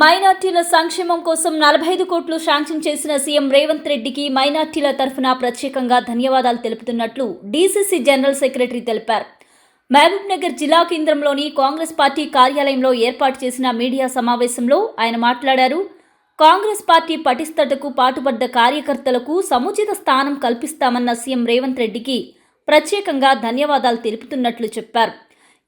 మైనార్టీల సంక్షేమం కోసం నలభై ఐదు కోట్లు శాంక్షన్ చేసిన సీఎం రేవంత్ రెడ్డికి మైనార్టీల తరఫున ప్రత్యేకంగా ధన్యవాదాలు తెలుపుతున్నట్లు డీసీసీ జనరల్ సెక్రటరీ తెలిపారు. మహబూబ్నగర్ జిల్లా కేంద్రంలోని కాంగ్రెస్ పార్టీ కార్యాలయంలో ఏర్పాటు చేసిన మీడియా సమావేశంలో ఆయన మాట్లాడారు. కాంగ్రెస్ పార్టీ పటిష్టతకు పాటుపడ్డ కార్యకర్తలకు సముచిత స్థానం కల్పిస్తామన్న సీఎం రేవంత్ రెడ్డికి ప్రత్యేకంగా ధన్యవాదాలు తెలుపుతున్నట్లు చెప్పారు.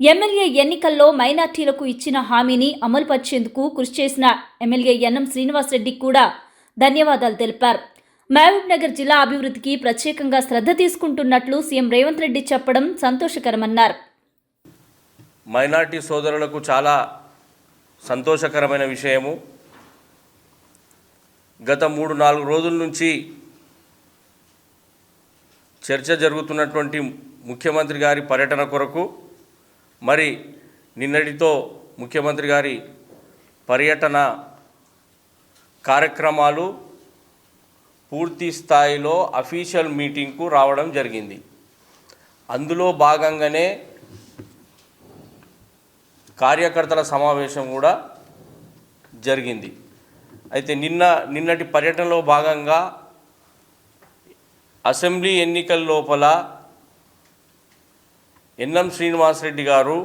ఎమ్మెల్యే ఎన్నికల్లో మైనార్టీలకు ఇచ్చిన హామీని అమలుపరిచేందుకు కృషి చేసిన ఎమ్మెల్యే ఎన్ఎం శ్రీనివాసరెడ్డి కూడా ధన్యవాదాలు తెలిపారు. మహబూబ్ నగర్ జిల్లా అభివృద్ధికి ప్రత్యేకంగా శ్రద్ధ తీసుకుంటున్నట్లు సీఎం రేవంత్ రెడ్డి చెప్పడం సంతోషకరమన్నారు. మైనార్టీ సోదరులకు చాలా సంతోషకరమైన విషయము. గత మూడు నాలుగు రోజుల నుంచి చర్చ జరుగుతున్నటువంటి ముఖ్యమంత్రి గారి పర్యటన కొరకు మరి నిన్నటితో ముఖ్యమంత్రి గారి పర్యటన కార్యక్రమాలు పూర్తి స్థాయిలో అఫీషియల్ మీటింగ్కు రావడం జరిగింది. అందులో భాగంగానే కార్యకర్తల సమావేశం కూడా జరిగింది. అయితే నిన్న నిన్నటి పర్యటనలో భాగంగా అసెంబ్లీ ఎన్నికల లోపల ఎన్ఎం శ్రీనివాసరెడ్డి గారు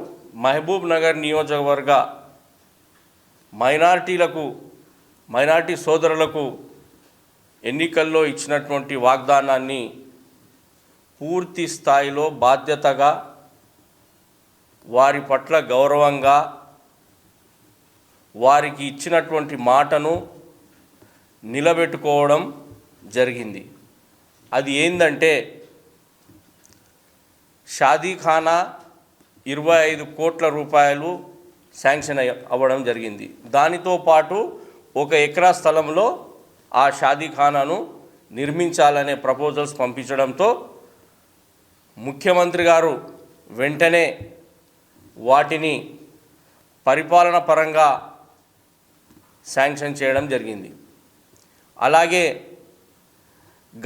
మహబూబ్ నగర్ నియోజకవర్గ మైనార్టీలకు మైనార్టీ సోదరులకు ఎన్నికల్లో ఇచ్చినటువంటి వాగ్దానాన్ని పూర్తి స్థాయిలో బాధ్యతగా వారి పట్ల గౌరవంగా వారికి ఇచ్చినటువంటి మాటను నిలబెట్టుకోవడం జరిగింది. అది ఏందంటే షాదీఖానా ఇరవై ఐదు కోట్ల రూపాయలు శాంక్షన్ అయ్య- అవ్వడం జరిగింది. దానితో పాటు ఒక ఎకరా స్థలంలో ఆ షాదీఖానాను నిర్మించాలనే ప్రపోజల్స్ పంపించడంతో ముఖ్యమంత్రి గారు వెంటనే వాటిని పరిపాలన పరంగా శాంక్షన్ చేయడం జరిగింది. అలాగే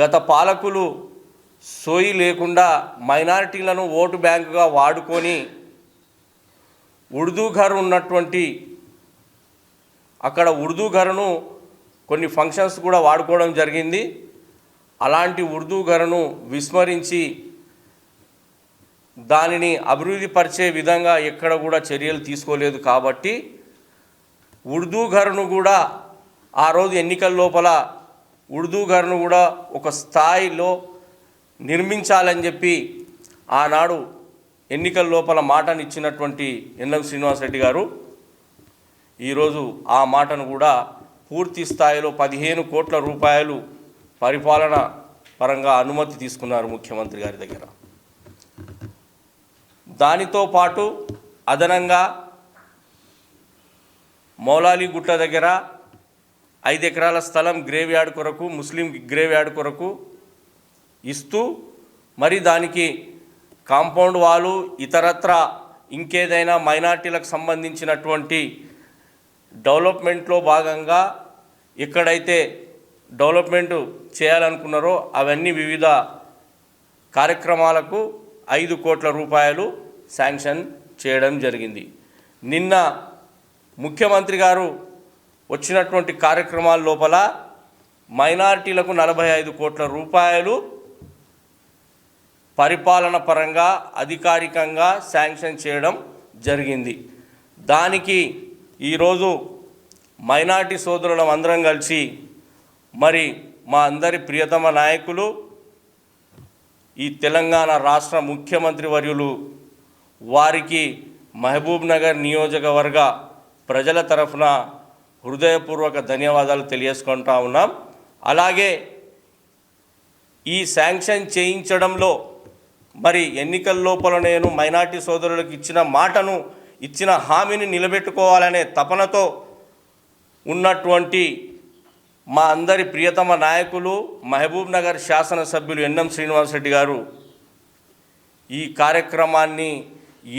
గత పాలకులు సోయి లేకుండా మైనారిటీలను ఓటు బ్యాంకుగా వాడుకొని ఉర్దూ ఘర్ ఉన్నటువంటి అక్కడ ఉర్దూ ఘర్ను కొన్ని ఫంక్షన్స్ కూడా వాడుకోవడం జరిగింది. అలాంటి ఉర్దూ ఘర్ను విస్మరించి దానిని అభివృద్ధి పరిచే విధంగా ఎక్కడ కూడా చర్యలు తీసుకోలేదు కాబట్టి ఉర్దూ ఘర్ను కూడా ఆ రోజు ఎన్నికల లోపల ఉర్దూ ఘర్ను కూడా ఒక స్థాయిలో నిర్మించాలని చెప్పి ఆనాడు ఎన్నికల లోపల మాటను ఇచ్చినటువంటి ఎన్ఎం శ్రీనివాసరెడ్డి గారు ఈరోజు ఆ మాటను కూడా పూర్తి స్థాయిలో పదిహేను కోట్ల రూపాయలు పరిపాలన పరంగా అనుమతి తీసుకున్నారు ముఖ్యమంత్రి గారి దగ్గర. దానితో పాటు అదనంగా మౌలాలి గుట్ట దగ్గర ఐదు ఎకరాల స్థలం గ్రేవ్ యార్డ్ కొరకు ముస్లిం గ్రేవ్ యార్డ్ కొరకు ఇస్తూ మరి దానికి కాంపౌండ్ వాలు ఇతరత్ర ఇంకేదైనా మైనార్టీలకు సంబంధించినటువంటి డెవలప్మెంట్లో భాగంగా ఎక్కడైతే డెవలప్మెంట్ చేయాలనుకున్నారో అవన్నీ వివిధ కార్యక్రమాలకు ఐదు కోట్ల రూపాయలు శాంక్షన్ చేయడం జరిగింది. నిన్న ముఖ్యమంత్రి గారు వచ్చినటువంటి కార్యక్రమాల లోపల మైనార్టీలకు నలభై ఐదు కోట్ల రూపాయలు పరిపాలన పరంగా అధికారికంగా శాంక్షన్ చేయడం జరిగింది. దానికి ఈరోజు మైనార్టీ సోదరులం అందరం కలిసి మరి మా అందరి ప్రియతమ నాయకులు ఈ తెలంగాణ రాష్ట్ర ముఖ్యమంత్రి వర్యులు వారికి మహబూబ్ నగర్ నియోజకవర్గ ప్రజల తరఫున హృదయపూర్వక ధన్యవాదాలు తెలియజేసుకుంటా ఉన్నాం. అలాగే ఈ శాంక్షన్ చేయించడంలో మరి ఎన్నికల లోపల నేను మైనార్టీ సోదరులకు ఇచ్చిన మాటను ఇచ్చిన హామీని నిలబెట్టుకోవాలనే తపనతో ఉన్నటువంటి మా అందరి ప్రియతమ నాయకులు మహబూబ్ నగర్ శాసనసభ్యులు ఎన్ఎం శ్రీనివాసరెడ్డి గారు ఈ కార్యక్రమాన్ని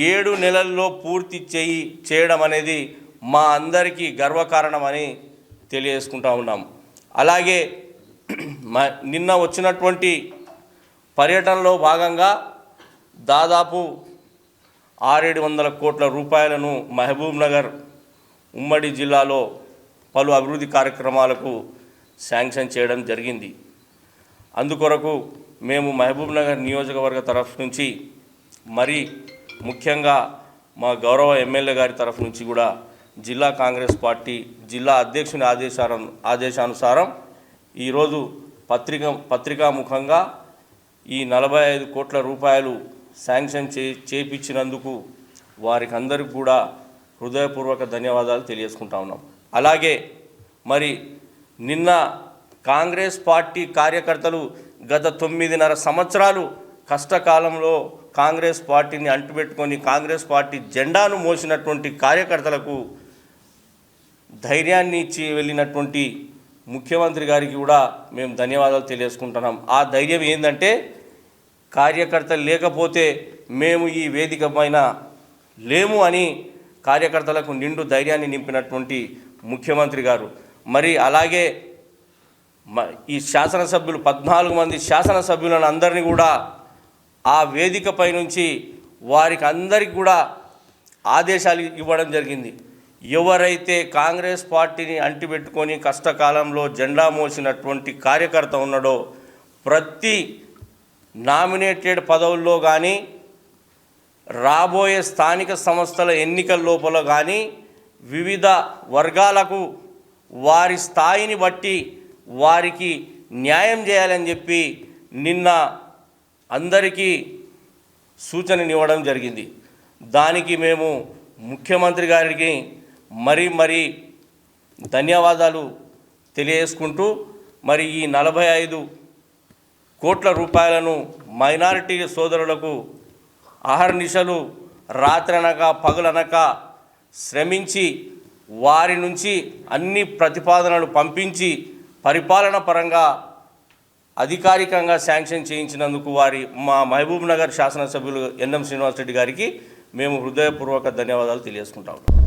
ఏడు నెలల్లో పూర్తి చేయి చేయడం అనేది మా అందరికీ గర్వకారణమని తెలియజేసుకుంటా ఉన్నాం. అలాగే మ- నిన్న వచ్చినటువంటి పర్యటనలో భాగంగా దాదాపు ఆరేడు వందల కోట్ల రూపాయలను మహబూబ్ నగర్ ఉమ్మడి జిల్లాలో పలు అభివృద్ధి కార్యక్రమాలకు శాంక్షన్ చేయడం జరిగింది. అందుకొరకు మేము మహబూబ్ నగర్ నియోజకవర్గ తరఫు నుంచి మరి ముఖ్యంగా మా గౌరవ ఎమ్మెల్యే గారి తరఫు నుంచి కూడా జిల్లా కాంగ్రెస్ పార్టీ జిల్లా అధ్యక్షుని ఆదేశారం ఆదేశానుసారం ఈరోజు పత్రిక పత్రికాముఖంగా ఈ నలభై ఐదు కోట్ల రూపాయలు శాంక్షన్ చే చేపించినందుకు వారికి అందరికి కూడా హృదయపూర్వక ధన్యవాదాలు తెలియజేసుకుంటా ఉన్నాం. అలాగే మరి నిన్న కాంగ్రెస్ పార్టీ కార్యకర్తలు గత తొమ్మిదిన్నర సంవత్సరాలు కష్టకాలంలో కాంగ్రెస్ పార్టీని అంటుపెట్టుకొని కాంగ్రెస్ పార్టీ జెండాను మోసినటువంటి కార్యకర్తలకు ధైర్యాన్ని ఇచ్చి వెళ్ళినటువంటి ముఖ్యమంత్రి గారికి కూడా మేము ధన్యవాదాలు తెలియజేసుకుంటున్నాం. ఆ ధైర్యం ఏంటంటే కార్యకర్తలు లేకపోతే మేము ఈ వేదిక పైన లేము అని కార్యకర్తలకు నిండు ధైర్యాన్ని నింపినటువంటి ముఖ్యమంత్రి గారు. మరి అలాగే ఈ శాసనసభ్యులు పద్నాలుగు మంది శాసనసభ్యులను అందరినీ కూడా ఆ వేదికపై నుంచి వారికి అందరికి కూడా ఆదేశాలు ఇవ్వడం జరిగింది. ఎవరైతే కాంగ్రెస్ పార్టీని అంటిపెట్టుకొని కష్టకాలంలో జెండా మోసినటువంటి కార్యకర్త ఉన్నాడో ప్రతి నామినేటెడ్ పదవుల్లో కానీ రాబోయే స్థానిక సంస్థల ఎన్నికల లోపల కానీ వివిధ వర్గాలకు వారి స్థాయిని బట్టి వారికి న్యాయం చేయాలని చెప్పి నిన్న అందరికీ సూచననివ్వడం జరిగింది. దానికి మేము ముఖ్యమంత్రి గారికి మరీ మరీ ధన్యవాదాలు తెలియజేసుకుంటూ మరి ఈ నలభై ఐదు కోట్ల రూపాయలను మైనారిటీ సోదరులకు అహర్నిశలు రాత్రనక పగులనక శ్రమించి వారి నుంచి అన్ని ప్రతిపాదనలు పంపించి పరిపాలన పరంగా అధికారికంగా శాంక్షన్ చేయించినందుకు వారి మా మహబూబ్ నగర్ శాసనసభ్యులు ఎన్ఎం శ్రీనివాసరెడ్డి గారికి మేము హృదయపూర్వక ధన్యవాదాలు తెలియజేసుకుంటాము